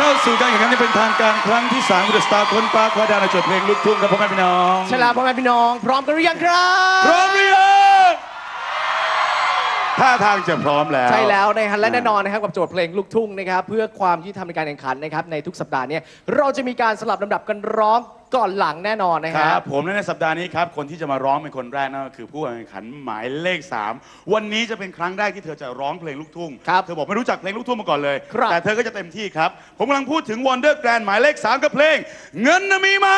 เข้าสู่การแข่งขันที่เป็นทางการครั้งที่3ของ The Star คนฟ้าคว้าดาวในโจทย์เพลงลูกทุ่งครับพ่อแม่พี่น้องใช่แล้วพ่อแม่พี่น้อง พร้อมกันหรือยังครับ พร้อมหรือยัง ท่าทางจะพร้อมแล้ว ใช่แล้วนะฮะและแน่นอนนะครับกับโจทย์เพลงลูกทุ่งนะครับเพื่อความยุติธรรมในการแข่งขันนะครับในทุกสัปดาห์เนี้เราจะมีการสลับลำดับกันร้องก่อนหลังแน่นอนนะคครัรับบ ผมและในสัปดาห์นี้ครับ คนที่จะมาร้องเป็นคนแรกนั่นก็คือผู้แข่งขันหมายเลข 3 วันนี้จะเป็นครั้งแรกที่เธอจะร้องเพลงลูกทุ่ง ครับเธอบอกไม่รู้จักเพลงลูกทุ่งมาก่อนเลย ครับ แต่เธอก็จะเต็มที่ครับ ผมกำลังพูดถึง Wonder Grand หมายเลข 3 กับเพลง เงินน่ะมีไหม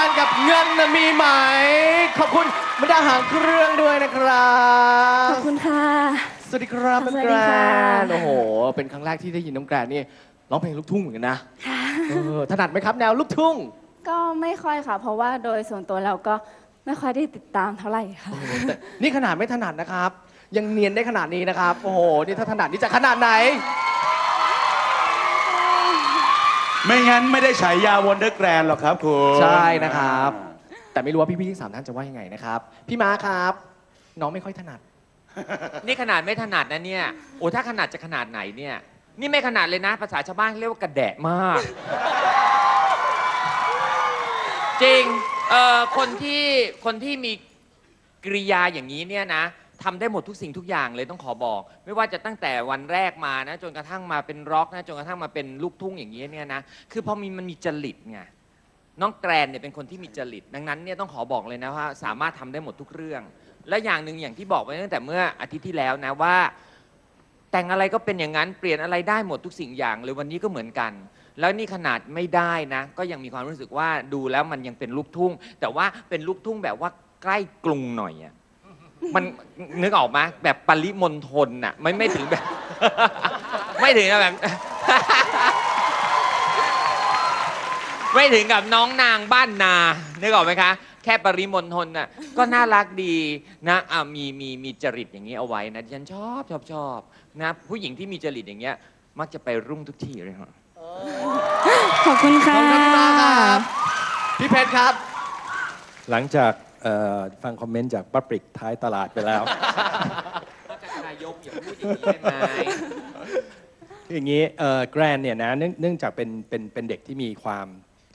นะครับแกรนกับเงินน่ะมีไหม ขอบคุณบรรดาหางเครื่องด้วยนะครัขบอบคุณค่ะ สวัสดีครับสวัน้องสแกดีรค่ะนโอ้โห เป็นครั้งแรกที่ได้ยินน้องแกรนนี่ร้องเพลงลูกทุ่งเหมือนกันนะเออถนัดไหมครับแนวลูกทุ่ง ก็ไม่ค่อยค่ะ เพราะว่าโดยส่วนตัวเราก็ไม่ค่อยได้ติดตามเท่าไหร่ค่ะ แต่นี่ขนาดไม่ถนัดนะครับ ยังเนียนได้ขนาดนี้นะครับ โอ้โห นี่ถ้าถนัดนี่จะขนาดไหน ไม่งั้นไม่ได้ฉายา Wonder Grand หรอกครับคุณใช่นะครับ แต่ไม่รู้ว่าพี่ๆทั้งสามท่านจะว่ายังไงนะครับ พี่ม้าครับ น้องไม่ค่อยถนัด นี่ขนาดไม่ถนัดนะเนี่ย โอ้ถ้าขนาดจะขนาดไหนเนี่ย นี่ไม่ขนาดเลยนะ ภาษาชาวบ้านเรียกว่ากระแดะมาก จริงเอ่อคนที่คนที่มีกริยาอย่างนี้เนี่ยนะ ทำได้หมดทุกสิ่งทุกอย่างเลยต้องขอบอก ไม่ว่าจะตั้งแต่วันแรกมานะจนกระทั่งมาเป็นร็อกนะจนกระทั่งมาเป็นลูกทุ่งอย่างนี้ยเนี่ยนะคือพอมีมันมีจริตไงน้องแกรนเนี่ยเป็นคนที่มีจริต ดังนั้นเนี่ยต้องขอบอกเลยนะว่า สามารถทำได้หมดทุกเรื่อง และอย่างหนึ่งอย่างที่บอกไว้ตั้งแต่เมื่ออาทิตย์ที่แล้วนะว่า แต่งอะไรก็เป็นอย่างนั้นเปลี่ยนอะไรได้หมดทุกสิ่งอย่างเลยวันนี้ก็เหมือนกัน แล้วนี่ขนาดไม่ได้นะ ก็ยังมีความรู้สึกว่าดูแล้วมันยังเป็นลูกทุ่ง แต่ว่าเป็นลูกทุ่งแบบว่าใกล้กรุงหน่อยอะ มันนึกออกไหมแบบปริมณฑลน่ะไม่ไม่ถึงแบบ ไม่ถึงแบบ ไม่ถึงกับน้องนางบ้านนานึกออกไหมคะ แค่ปริมณฑลน่ะก็น่ารักดีนะอะมีมีมีจริตอย่างนี้เอาไว้นะดิฉันชอบชอบชอบนะ ผู้หญิงที่มีจริตอย่างเงี้ย มักจะไปรุ่งทุกที่เลยครับขอบคุณค่ะขอบคุณมากครับพี่เพชรครับ หลังจาก เอ่อฟังคอมเมนต์จากป้าปริกท้ายตลาดไปแล้วนายกอย่าพูดอย่างนี้ได้ไหมคืออย่างนี้แกรนเนี่ยนะเนื่องเนื่องจากเป็นเป็นเป็นเด็กที่มีความ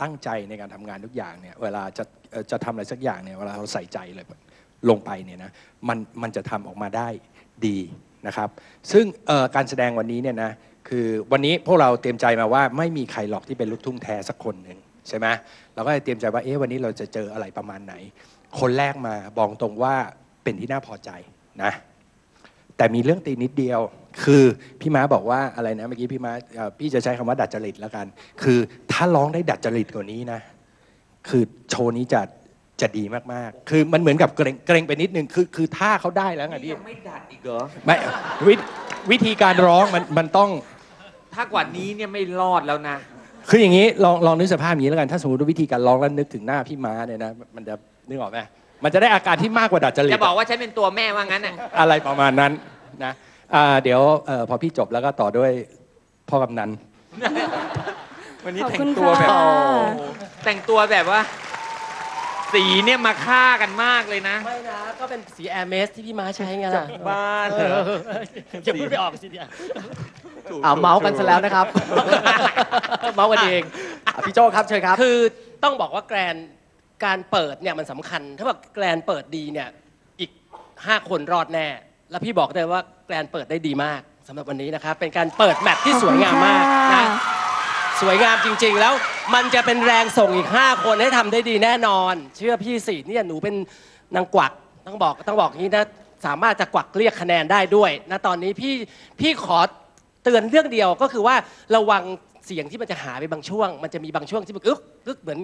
ตั้งใจในการทำงานทุกอย่างเนี่ยเวลาจะเอ่อจะทำอะไรสักอย่างเนี่ยเวลาเราใส่ใจเลยลงไปเนี่ยนะมันมันจะทำออกมาได้ดีนะครับ ซึ่งเอ่อการแสดงวันนี้เนี่ยนะคือวันนี้พวกเราเตรียมใจมาว่าไม่มีใครหรอกที่เป็นลูกทุ่งแท้สักคนหนึ่งใช่ไหมเราก็เลยเตรียมใจว่าเอ๊ะวันนี้เราจะเจออะไรประมาณไหน คนแรกมาบอกตรงว่าเป็นที่น่าพอใจนะ แต่มีเรื่องตีนิดเดียว คือพี่ม้าบอกว่าอะไรนะเมื่อกี้พี่ม้าเอ่อพี่จะใช้คำว่าดัดจริตแล้วกัน คือถ้าร้องได้ดัดจริตกว่านี้นะ คือโชว์นี้จะจะดีมากๆ คือมันเหมือนกับเกรงเกรงไปนิดนึง คือคือท่าเขาได้แล้วไงพี่ยังไม่ดัดอีกเหรอไม่วิวิธีการร้องมันมันต้อง ถ้ากว่านี้เนี่ยไม่รอดแล้วนะ คืออย่างนี้ลองลองนึกสภาพอย่างนี้แล้วกัน ถ้าสมมติว่าวิธีการร้องแล้วนึกถึงหน้าพี่ม้าเนี่ยนะมันจะ นึกออกไหมมันจะได้อาการที่มากกว่าดัดจริตจะบอกว่าฉันเป็นตัวแม่ว่างั้นน่ะอะไรประมาณนั้นนะอ่าเดี๋ยวเอ่อพอพี่จบแล้วก็ต่อด้วยพ่อกำนันวันนี้ขอบแต่คุงณตัวแบบค่ะโอ้โหแต่งตัวแบบว่า สีเนี่ยมาฆ่ากันมากเลยนะ ไม่นะ ก็เป็นสีแอร์เมสที่พี่ม้าใช้ไงล่ะบ้านเหรอจะพูดไม่ออกสิเนี่ยอ่าเมาส์กันซะแล้วนะครับ เมาส์กันเองอะพี่โจครับเชิญครับ คือต้องบอกว่าแกรน การเปิดเนี่ยมันสำคัญ ถ้าว่าแกรนเปิดดีเนี่ยอีก 5 คนรอดแน่ แล้วพี่บอกเลยว่าแกรนเปิดได้ดีมากสำหรับวันนี้นะครับเป็นการเปิดแมตช์ที่สวยงามมากนะสวยงามจริง ๆ แล้วมันจะเป็นแรงส่งอีก 5 คนให้ทำได้ดีแน่นอน เชื่อพี่สิเนี่ยหนูเป็นนางกวักต้องบอกต้องบอกอย่างนี้นะสามารถจะกวักเรียกคะแนนได้ด้วยนะตอนนี้พี่พี่ขอเตือนเรื่องเดียวก็คือว่าระวังเสียงที่มันจะหายไปบางช่วง มันจะมีบางช่วงที่มันอึ๊กอึ๊กเหมือน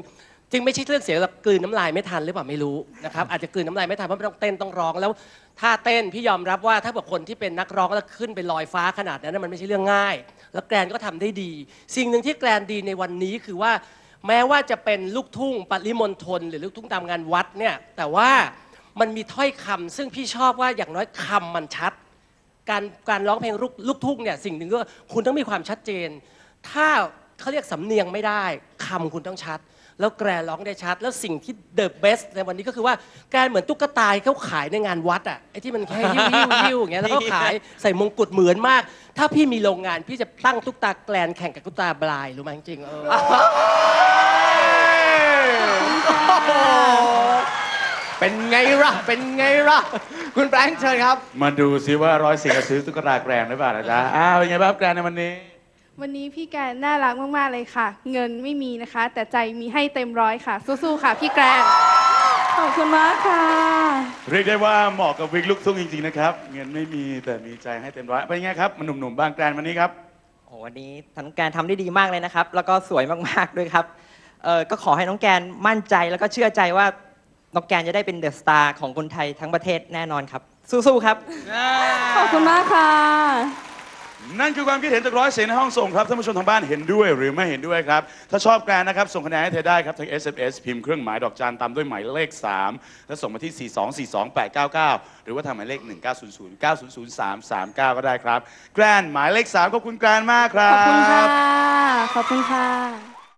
จริงไม่ใช่เรื่องเสียงแบบกลืนน้ำลายไม่ทันหรือเปล่าไม่รู้นะครับอาจจะกลืนน้ำลายไม่ทันเพราะมันต้องเต้นต้องร้องแล้วถ้าเต้นพี่ยอมรับว่าถ้าแบบคนที่เป็นนักร้องแล้วขึ้นไปลอยฟ้าขนาดนั้นนะมันไม่ใช่เรื่องง่าย แล้วแกรนก็ทำได้ดี สิ่งหนึ่งที่แกรนดีในวันนี้คือว่า แม้ว่าจะเป็นลูกทุ่งปริมณฑลหรือลูกทุ่งตามงานวัดเนี่ยแต่ว่ามันมีถ้อยคำซึ่งพี่ชอบว่าอย่างน้อยคำมันชัด การการร้องเพลงลูกลูกทุ่งเนี่ยสิ่งหนึ่งก็คุณต้องมีความชัดเจน ถ้าเขาเรียกสำเนียงไม่ได้คำคุณต้องชัด แล้วแกรนร้องได้ชัด แล้วสิ่งที่เดอะเบสในวันนี้ก็คือว่าแกรนเหมือนตุ๊กตาที่เขาขายในงานวัดอะไอ้ที่มันแค่ยิ้วยิ้วยิ้วอย่างเงี้ยแล้วก็ขายใส่มงกุฎเหมือนมาก ถ้าพี่มีโรงงานพี่จะตั้งตุ๊กตาแกรนแข่งกับตุ๊กตาบลายรู้ไหมจริงๆเออเป็นไงล่ะ เป็นไงล่ะ คุณแบงค์เชิญครับ มาดูซิว่าร้อยสิงห์จะซื้อตุ๊กตาแกรนหรือเปล่านะจ๊ะอ้าวเป็นไงบ้างแกรนในวันนี้ วันนี้พี่แกรนน่ารักมาก ๆ เลยค่ะ เงินไม่มีนะคะ แต่ใจมีให้เต็มร้อยค่ะ สู้ๆค่ะ พี่แกรนขอบคุณมากค่ะ เรียกได้ว่าเหมาะกับวิกลูกทุ่งจริง ๆ นะครับ เงินไม่มีแต่มีใจให้เต็มร้อยเป็นไงครับมันหนุ่มๆบ้างแกรนวันนี้ครับ โอ้วันนี้ทั้งแกนทำได้ดีมากเลยนะครับ แล้วก็สวยมากๆด้วยครับเออก็ขอให้น้องแกนมั่นใจแล้วก็เชื่อใจว่าน้องแกนจะได้เป็นเดอะสตาร์ของคนไทยทั้งประเทศแน่นอนครับ สู้ๆครับ ขอบคุณมากค่ะ นั่นคือความคิดเห็นจากร้อยเสียงในห้องส่งครับท่านผู้ชมทางบ้านเห็นด้วยหรือไม่เห็นด้วยครับ ถ้าชอบแกรนนะครับ ส่งคะแนนให้เธอได้ครับทาง SMS พิมพ์เครื่องหมายดอกจันตามด้วยหมายเลข 3 แล้วส่งมาที่ 4242899 หรือว่าทางหมายเลข 1900 900339 ก็ได้ครับ แกรนหมายเลข 3 ขอบคุณแกรนมากครับ ขอบคุณค่ะ ขอบคุณค่ะ